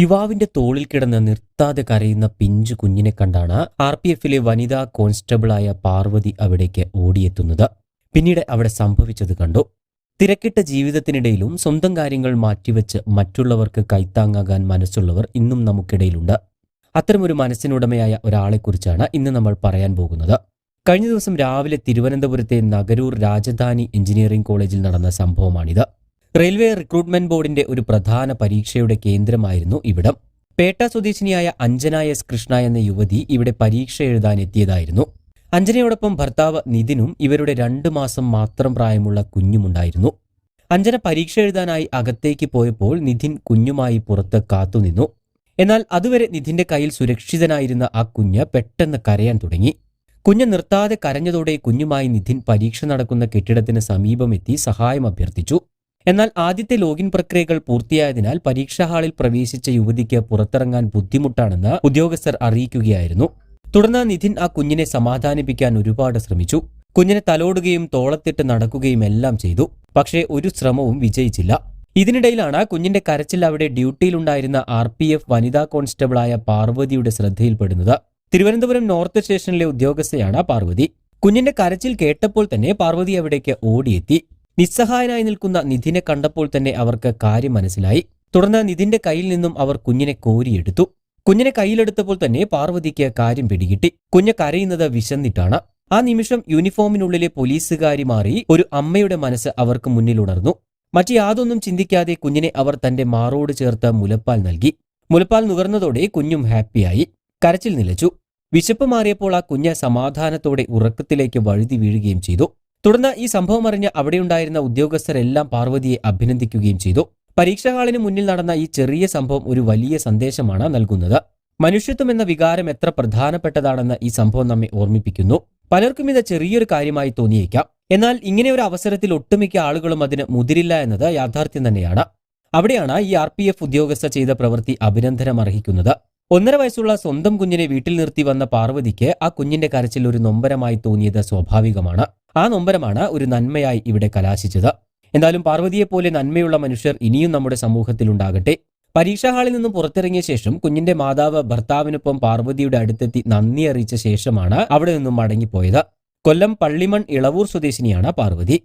യുവാവിന്റെ തോളിൽ കിടന്ന് നിർത്താതെ കരയുന്ന പിഞ്ചു കുഞ്ഞിനെ കണ്ടാണ് ആർ പി എഫിലെ വനിതാ കോൺസ്റ്റബിളായ പാർവതി അവിടേക്ക് ഓടിയെത്തുന്നത്. പിന്നീട് അവിടെ സംഭവിച്ചത് കണ്ടു. തിരക്കിട്ട ജീവിതത്തിനിടയിലും സ്വന്തം കാര്യങ്ങൾ മാറ്റിവെച്ച് മറ്റുള്ളവർക്ക് കൈത്താങ്ങാകാൻ മനസ്സുള്ളവർ ഇന്നും നമുക്കിടയിലുണ്ട്. അത്തരമൊരു മനസ്സിനുടമയായ ഒരാളെക്കുറിച്ചാണ് ഇന്ന് നമ്മൾ പറയാൻ പോകുന്നത്. കഴിഞ്ഞ ദിവസം രാവിലെ തിരുവനന്തപുരത്തെ നഗരൂർ രാജധാനി എഞ്ചിനീയറിംഗ് കോളേജിൽ നടന്ന സംഭവമാണിത്. റെയിൽവേ റിക്രൂട്ട്മെന്റ് ബോർഡിന്റെ ഒരു പ്രധാന പരീക്ഷയുടെ കേന്ദ്രമായിരുന്നു ഇവിടം. പേട്ട സ്വദേശിനിയായ അഞ്ജന എസ് കൃഷ്ണ എന്ന യുവതി ഇവിടെ പരീക്ഷ എഴുതാൻ എത്തിയതായിരുന്നു. അഞ്ജനയോടൊപ്പം ഭർത്താവ് നിതിനും ഇവരുടെ രണ്ടു മാസം മാത്രം പ്രായമുള്ള കുഞ്ഞുമുണ്ടായിരുന്നു. അഞ്ജന പരീക്ഷ എഴുതാനായി അകത്തേക്ക് പോയപ്പോൾ നിധിൻ കുഞ്ഞുമായി പുറത്ത് കാത്തുനിന്നു. എന്നാൽ അതുവരെ നിധിന്റെ കയ്യിൽ സുരക്ഷിതനായിരുന്ന ആ കുഞ്ഞ് പെട്ടെന്ന് കരയാൻ തുടങ്ങി. കുഞ്ഞ് നിർത്താതെ കരഞ്ഞതോടെ കുഞ്ഞുമായി നിധിൻ പരീക്ഷ നടക്കുന്ന കെട്ടിടത്തിന് സമീപമെത്തി സഹായം അഭ്യർത്ഥിച്ചു. എന്നാൽ ആദ്യത്തെ ലോഗിൻ പ്രക്രിയകൾ പൂർത്തിയായതിനാൽ പരീക്ഷാ ഹാളിൽ പ്രവേശിച്ച യുവതിക്ക് പുറത്തിറങ്ങാൻ ബുദ്ധിമുട്ടാണെന്ന് ഉദ്യോഗസ്ഥർ അറിയിക്കുകയായിരുന്നു. തുടർന്ന് നിധിൻ ആ കുഞ്ഞിനെ സമാധാനിപ്പിക്കാൻ ഒരുപാട് ശ്രമിച്ചു. കുഞ്ഞിനെ തലോടുകയും തോളത്തിട്ട് നടക്കുകയും എല്ലാം ചെയ്തു. പക്ഷേ ഒരു ശ്രമവും വിജയിച്ചില്ല. ഇതിനിടയിലാണ് കുഞ്ഞിന്റെ കരച്ചിൽ അവിടെ ഡ്യൂട്ടിയിലുണ്ടായിരുന്ന ആർ പി എഫ് വനിതാ കോൺസ്റ്റബിളായ പാർവതിയുടെ ശ്രദ്ധയിൽപ്പെടുന്നത്. തിരുവനന്തപുരം നോർത്ത് സ്റ്റേഷനിലെ ഉദ്യോഗസ്ഥയാണ് പാർവതി. കുഞ്ഞിന്റെ കരച്ചിൽ കേട്ടപ്പോൾ തന്നെ പാർവതി അവിടേക്ക് ഓടിയെത്തി. നിസ്സഹായനായി നിൽക്കുന്ന നിധിനെ കണ്ടപ്പോൾ തന്നെ അവർക്ക് കാര്യം മനസ്സിലായി. തുടർന്ന് നിധിന്റെ കയ്യിൽ നിന്നും അവർ കുഞ്ഞിനെ കോരിയെടുത്തു. കുഞ്ഞിനെ കയ്യിലെടുത്തപ്പോൾ തന്നെ പാർവതിക്ക് കാര്യം പിടികിട്ടി. കുഞ്ഞ് കരയുന്നത് വിശന്നിട്ടാണ്. ആ നിമിഷം യൂണിഫോമിനുള്ളിലെ പോലീസുകാരി മാറി ഒരു അമ്മയുടെ മനസ്സ് അവർക്ക് മുന്നിൽ ഉണർന്നു. മറ്റു യാതൊന്നും ചിന്തിക്കാതെ കുഞ്ഞിനെ അവർ തന്റെ മാറോട് ചേർത്ത് മുലപ്പാൽ നൽകി. മുലപ്പാൽ നുകർന്നതോടെ കുഞ്ഞും ഹാപ്പിയായി. കരച്ചിൽ നിലച്ചു. വിശപ്പ് മാറിയപ്പോൾ ആ കുഞ്ഞ് സമാധാനത്തോടെ ഉറക്കത്തിലേക്ക് വഴുതി വീഴുകയും ചെയ്തു. തുടർന്ന് ഈ സംഭവം അറിഞ്ഞ അവിടെയുണ്ടായിരുന്ന ഉദ്യോഗസ്ഥരെല്ലാം പാർവതിയെ അഭിനന്ദിക്കുകയും ചെയ്തു. പരീക്ഷാ ഹാളിന് മുന്നിൽ നടന്ന ഈ ചെറിയ സംഭവം ഒരു വലിയ സന്ദേശമാണ് നൽകുന്നത്. മനുഷ്യത്വം എന്ന വികാരം എത്ര പ്രധാനപ്പെട്ടതാണെന്ന് ഈ സംഭവം നമ്മെ ഓർമ്മിപ്പിക്കുന്നു. പലർക്കും ഇത് ചെറിയൊരു കാര്യമായി തോന്നിയേക്കാം. എന്നാൽ ഇങ്ങനെ ഒരു അവസരത്തിൽ ഒട്ടുമിക്ക ആളുകളും അതിന് മുതിരില്ല എന്നത് യാഥാർത്ഥ്യം തന്നെയാണ്. അവിടെയാണ് ഈ ആർ പി എഫ് ഉദ്യോഗസ്ഥ ചെയ്ത പ്രവൃത്തി അഭിനന്ദനം അർഹിക്കുന്നത്. ഒന്നര വയസ്സുള്ള സ്വന്തം കുഞ്ഞിനെ വീട്ടിൽ നിർത്തി വന്ന പാർവതിക്ക് ആ കുഞ്ഞിന്റെ കരച്ചിൽ ഒരു നൊമ്പരമായി തോന്നിയത് സ്വാഭാവികമാണ്. ആ നൊമ്പരമാണ് ഒരു നന്മയായി ഇവിടെ കലാശിച്ചത്. എന്തായാലും പാർവതിയെപ്പോലെ നന്മയുള്ള മനുഷ്യർ ഇനിയും നമ്മുടെ സമൂഹത്തിൽ ഉണ്ടാകട്ടെ. പരീക്ഷാ ഹാളിൽ നിന്നും പുറത്തിറങ്ങിയ ശേഷം കുഞ്ഞിന്റെ മാതാവ് ഭർത്താവിനൊപ്പം പാർവതിയുടെ അടുത്തെത്തി നന്ദി അറിയിച്ച ശേഷമാണ് അവിടെ നിന്നും മടങ്ങിപ്പോയത്. കൊല്ലം പള്ളിമൺ ഇളവൂർ സ്വദേശിനിയാണ് പാർവതി.